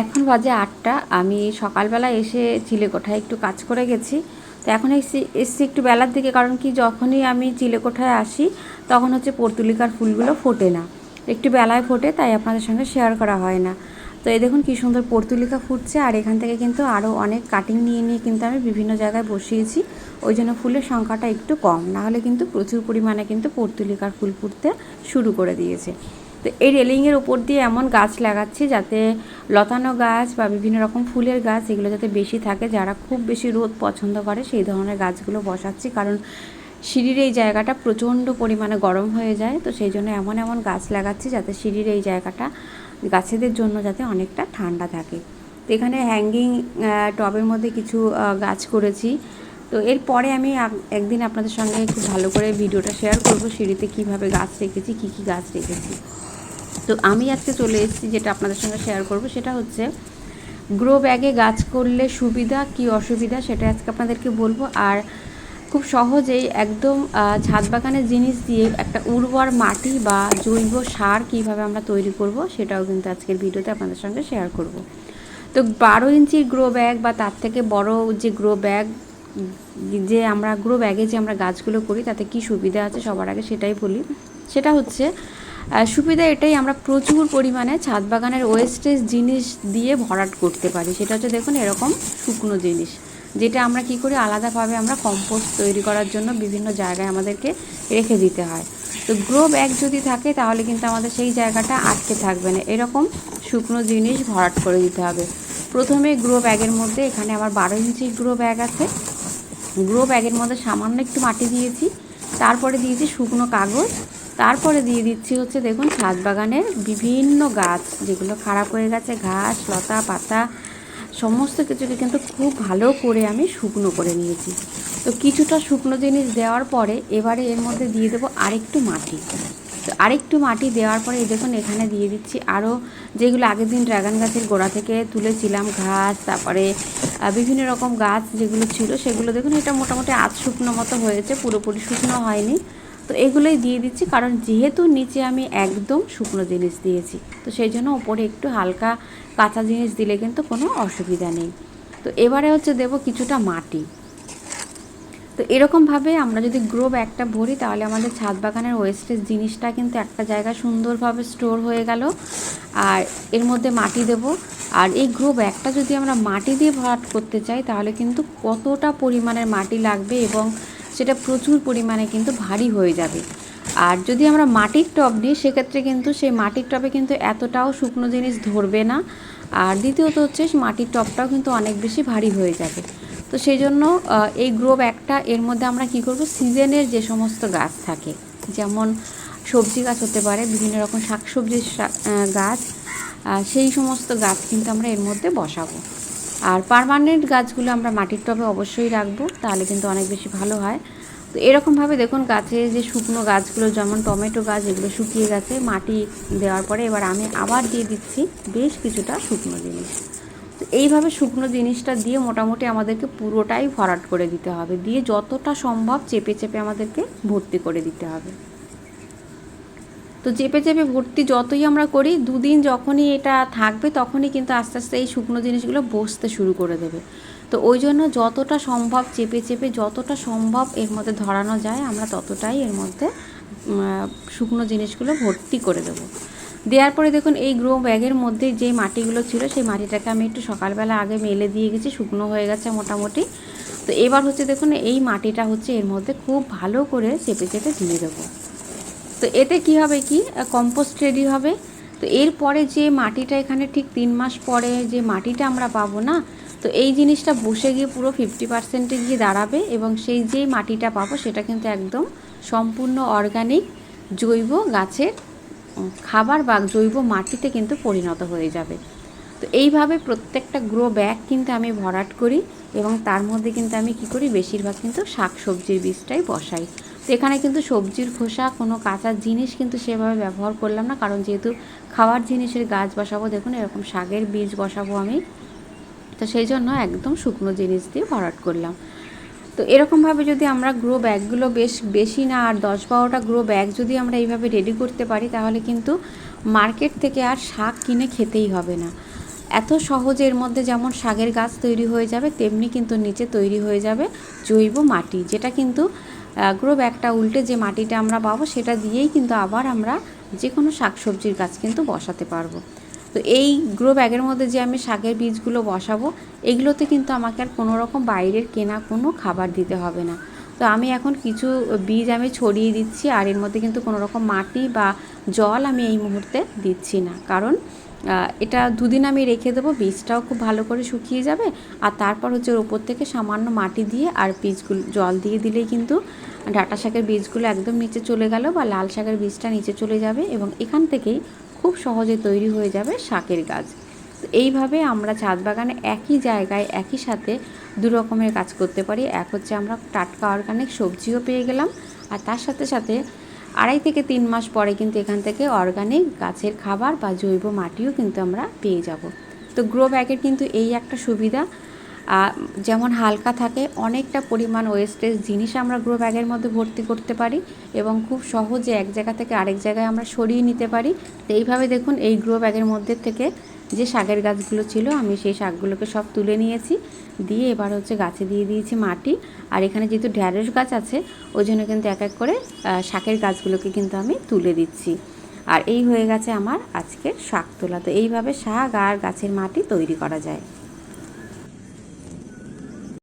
এখন বাজে আটটা, আমি সকালবেলা এসে চিলেকোঠায় একটু কাজ করে গেছি। তো এখন এসে, এসছি একটু বেলার দিকে, কারণ কি যখনই আমি চিলেকোঠায় আসি, তখন হচ্ছে পর্তুলিকার ফুলগুলো ফোটে না। একটু বেলায় ফোটে, তাই আপনাদের সঙ্গে শেয়ার করা হয় না। তো এই দেখুন কী সুন্দর পর্তুলিকা ফুটছে, আর এখান থেকে কিন্তু আরও অনেক কাটিং নিয়ে নিয়ে কিন্তু আমি বিভিন্ন জায়গায় বসিয়েছি। ওই জন্য ফুলের সংখ্যাটা একটু কম, না হলে কিন্তু প্রচুর পরিমাণে কিন্তু পর্তুলিকার ফুল ফুটতে শুরু করে দিয়েছে। তো এই রেলিংয়ের ওপর দিয়ে এমন গাছ লাগাচ্ছি যাতে লতানো গাছ বা বিভিন্ন রকম ফুলের গাছ এগুলো যাতে বেশি থাকে, যারা খুব বেশি রোদ পছন্দ করে সেই ধরনের গাছগুলো বসাচ্ছি। কারণ সিঁড়ির এই জায়গাটা প্রচণ্ড পরিমাণে গরম হয়ে যায়, তো সেই জন্য এমন এমন গাছ লাগাচ্ছি যাতে সিঁড়ির এই জায়গাটা গাছেদের জন্য যাতে অনেকটা ঠান্ডা থাকে। তো এখানে হ্যাঙ্গিং টবের মধ্যে কিছু গাছ করেছি। তো এরপরে আমি একদিন আপনাদের সঙ্গে খুব ভালো করে ভিডিওটা শেয়ার করব, সিঁড়িতে কীভাবে গাছ রেখেছি, কী কী গাছ রেখেছি। তো আমি আজকে চলে এসেছি, যেটা আপনাদের সঙ্গে শেয়ার করব, সেটা হচ্ছে গ্রো ব্যাগে গাছ করলে সুবিধা, কি অসুবিধা, সেটা আজকে আপনাদেরকে বলব। আর খুব সহজেই একদম ছাদ বাগানের জিনিস দিয়ে একটা উর্বর মাটি বা জৈব সার কীভাবে আমরা তৈরি করব, সেটাও কিন্তু আজকের ভিডিওতে আপনাদের সঙ্গে শেয়ার করব। তো বারো ইঞ্চির গ্রো ব্যাগ বা তার থেকে বড় যে গ্রো ব্যাগ যে আমরা গ্রো ব্যাগে যে আমরা গাছগুলো করি, তাতে কি সুবিধা আছে সবার আগে সেটাই বলি। সেটা হচ্ছে সুবিধা এটাই আমরা প্রচুর পরিমাণে ছাদ বাগানের ওয়েস্টেজ জিনিস দিয়ে ভরাট করতে পারি। সেটা হচ্ছে দেখুন এরকম শুকনো জিনিস, যেটা আমরা কি করি আলাদাভাবে আমরা কম্পোস্ট তৈরি করার জন্য বিভিন্ন জায়গায় আমাদেরকে রেখে দিতে হয়। তো গ্রো ব্যাগ যদি থাকে, তাহলে কিন্তু আমাদের সেই জায়গাটা আটকে থাকবে না। এরকম শুকনো জিনিস ভরাট করে দিতে হবে। প্রথমে গ্রো ব্যাগের মধ্যে এখানে আমার বারো ইঞ্চি গ্রো ব্যাগ আছে। গ্রো ব্যাগের মধ্যে সামান্য একটু মাটি দিয়েছি। তারপরে দিয়েছি শুকনো কাগজ। তারপরে দিয়ে দিচ্ছি হচ্ছে দেখুন ছাদ বাগানের বিভিন্ন গাছ, যেগুলো খারাপ হয়ে গেছে, ঘাস, লতা, পাতা, সমস্ত কিছুকে কিন্তু খুব ভালো করে আমি শুকনো করে নিয়েছি। তো কিছুটা শুকনো জিনিস দেওয়ার পরে এবারে এর মধ্যে দিয়ে দেবো আরেকটু মাটি। তো আরেকটু মাটি দেওয়ার পরে এই দেখুন এখানে দিয়ে দিচ্ছি আরও যেগুলো আগের দিন ড্রাগন গাছের গোড়া থেকে তুলেছিলাম, ঘাস, তারপরে বিভিন্ন রকম গাছ যেগুলো ছিল, সেগুলো দেখুন, এটা মোটামুটি আধ শুকনো মতো হয়েছে, পুরোপুরি শুকনো হয়নি। তো এগুলোই দিয়ে দিচ্ছি, কারণ যেহেতু নিচে আমি একদম শুকনো জিনিস দিয়েছি, তো সেই জন্য ওপরে একটু হালকা কাঁচা জিনিস দিলে কিন্তু কোনো অসুবিধা নেই। তো এবারে হচ্ছে দেব কিছুটা মাটি। তো এরকমভাবে আমরা যদি গ্রো ব্যাগটা ভরি, তাহলে আমাদের ছাদ বাগানের ওয়েস্টেজ জিনিসটা কিন্তু একটা জায়গায় সুন্দরভাবে স্টোর হয়ে গেল। আর এর মধ্যে মাটি দেব। আর এই গ্রো ব্যাগটা যদি আমরা মাটি দিয়ে ভরাট করতে চাই, তাহলে কিন্তু কতটা পরিমাণের মাটি লাগবে এবং সেটা প্রচুর পরিমাণে কিন্তু ভারী হয়ে যাবে। আর যদি আমরা মাটির টব নিই, সেক্ষেত্রে কিন্তু সেই মাটির টবে কিন্তু এতটাও শুকনো জিনিস ধরবে না। আর দ্বিতীয়ত হচ্ছে, মাটির টবটাও কিন্তু অনেক বেশি ভারী হয়ে যাবে। তো সেই জন্য এই গ্রো ব্যাগটা এর মধ্যে আমরা কি করব? সিজনের যে সমস্ত গাছ থাকে, যেমন সবজি গাছ হতে পারে, বিভিন্ন রকম শাকসবজির গাছ সেই সমস্ত গাছ কিন্তু আমরা এর মধ্যে বসাবো। আর পার্মানেন্ট গাছগুলো আমরা মাটির টবে অবশ্যই রাখব, তাহলে কিন্তু অনেক বেশি ভালো হয়। তো এরকমভাবে দেখুন, গাছে যে শুকনো গাছগুলো, যেমন টমেটো গাছ, এগুলো শুকিয়ে গেছে, মাটি দেওয়ার পরে এবার আমি আবার দিয়ে দিচ্ছি বেশ কিছুটা শুকনো জিনিস। এইভাবে শুকনো জিনিসটা দিয়ে মোটামুটি আমাদেরকে পুরোটাই ভরাট করে দিতে হবে। দিয়ে যতটা সম্ভব চেপে চেপে আমাদেরকে ভর্তি করে দিতে হবে। তো চেপে চেপে ভর্তি যতই আমরা করি, দুদিন যখনই এটা থাকবে তখনই কিন্তু আস্তে আস্তে এই শুকনো জিনিসগুলো বসতে শুরু করে দেবে। তো ওই জন্য যতটা সম্ভব চেপে চেপে যতটা সম্ভব এর মধ্যে ধরানো যায়, আমরা ততটাই এর মধ্যে শুকনো জিনিসগুলো ভর্তি করে দেবো। দেওয়ার পরে দেখুন এই গ্রো ব্যাগের মধ্যে যে মাটিগুলো ছিল, সেই মাটিটাকে আমি একটু সকালবেলা আগে মেলে দিয়ে গেছি, শুকনো হয়ে গেছে মোটামুটি। তো এবার হচ্ছে দেখুন এই মাটিটা হচ্ছে এর মধ্যে খুব ভালো করে চেপে চেপে দিয়ে দেবো। তো এতে কি হবে কি? কম্পোস্ট রেডি হবে। তো এরপরে যে মাটিটা এখানে ঠিক তিন মাস পরে যে মাটিটা আমরা পাবো না, তো এই জিনিসটা বসে গিয়ে পুরো ফিফটি পার্সেন্টে গিয়ে দাঁড়াবে এবং সেই যে মাটিটা পাবো সেটা কিন্তু একদম সম্পূর্ণ অর্গানিক জৈব গাছের খাবার বা জৈব মাটিতে কিন্তু পরিণত হয়ে যাবে। তো এইভাবে প্রত্যেকটা গ্রো ব্যাগ কিন্তু আমি ভরাট করি এবং তার মধ্যে কিন্তু আমি কি করি? বেশিরভাগ কিন্তু শাক সবজির বীজটাই বসাই। তো এখানে কিন্তু সবজির খোসা, কোনো কাঁচা জিনিস কিন্তু সেভাবে ব্যবহার করলাম না, কারণ যেহেতু খাওয়ার জিনিসের গাছ বসাবো, দেখুন এরকম শাকের বীজ বসাবো আমি। তো সেই জন্য একদম শুকনো জিনিস দিয়ে ভরাট করলাম। তো এরকমভাবে যদি আমরা গ্রো ব্যাগগুলো বেশ বেশি না আর দশ বারোটা গ্রো ব্যাগ যদি আমরা এইভাবে রেডি করতে পারি, তাহলে কিন্তু মার্কেট থেকে আর শাক কিনে খেতেই হবে না। এত সহজে এর মধ্যে যেমন শাকের গাছ তৈরি হয়ে যাবে, তেমনি কিন্তু নিচে তৈরি হয়ে যাবে জৈব মাটি, যেটা কিন্তু গ্রো ব্যাগটা উল্টে যে মাটিটা আমরা পাবো, সেটা দিয়েই কিন্তু আবার আমরা যে কোনো শাকসবজির গাছ কিন্তু বসাতে পারব। তো এই গ্রো ব্যাগের মধ্যে যে আমি শাকের বীজগুলো বসাবো, এগুলোতে কিন্তু আমাকে আর কোনো রকম বাইরের কেনা কোনো খাবার দিতে হবে না। তো আমি এখন কিছু বীজ আমি ছড়িয়ে দিচ্ছি, আর এর মধ্যে কিন্তু কোনো রকম মাটি বা জল আমি এই মুহূর্তে দিচ্ছি না। কারণ এটা দুদিন আমি রেখে দেবো, বীজটাও খুব ভালো করে শুকিয়ে যাবে, আর তারপর হচ্ছে ওপর থেকে সামান্য মাটি দিয়ে আর বীজগুলো, জল দিয়ে দিলেই কিন্তু ডাঁটা শাকের বীজগুলো একদম নিচে চলে গেল বা লাল শাকের বীজটা নিচে চলে যাবে এবং এখান থেকেই খুব সহজে তৈরি হয়ে যাবে শাকের গাছ। তো এইভাবে আমরা ছাদ বাগানে একই জায়গায়, একই সাথে দু রকমের কাজ করতে পারি। এক হচ্ছে আমরা টাটকা অর্গানিক সবজিও পেয়ে গেলাম আর তার সাথে সাথে আড়াই থেকে তিন মাস পরে কিন্তু এখান থেকে অর্গানিক গাছের খাবার বা জৈব মাটিও কিন্তু আমরা পেয়ে যাব। তো গ্রো ব্যাগের কিন্তু এই একটা সুবিধা। যেমন হালকা থাকে, অনেকটা পরিমাণ ওয়েস্টেজ জিনিস আমরা গ্রো ব্যাগের মধ্যে ভর্তি করতে পারি এবং খুব সহজে এক জায়গা থেকে আরেক জায়গায় আমরা সরিয়ে নিতে পারি। তো এইভাবে দেখুন, এই গ্রো ব্যাগের মধ্যে থেকে যে শাকের গাছগুলো ছিল, আমি সেই শাকগুলোকে সব তুলে নিয়েছি। দিয়ে এবার হচ্ছে গাছে দিয়ে দিয়েছি মাটি। আর এখানে যেহেতু ঢ্যাঁড়স গাছ আছে, ওই জন্য কিন্তু এক এক করে শাকের গাছগুলোকে কিন্তু আমি তুলে দিচ্ছি। আর এই হয়ে গেছে আমার আজকের শাক তোলা। তো এইভাবে শাক আর গাছের মাটি তৈরি করা যায়।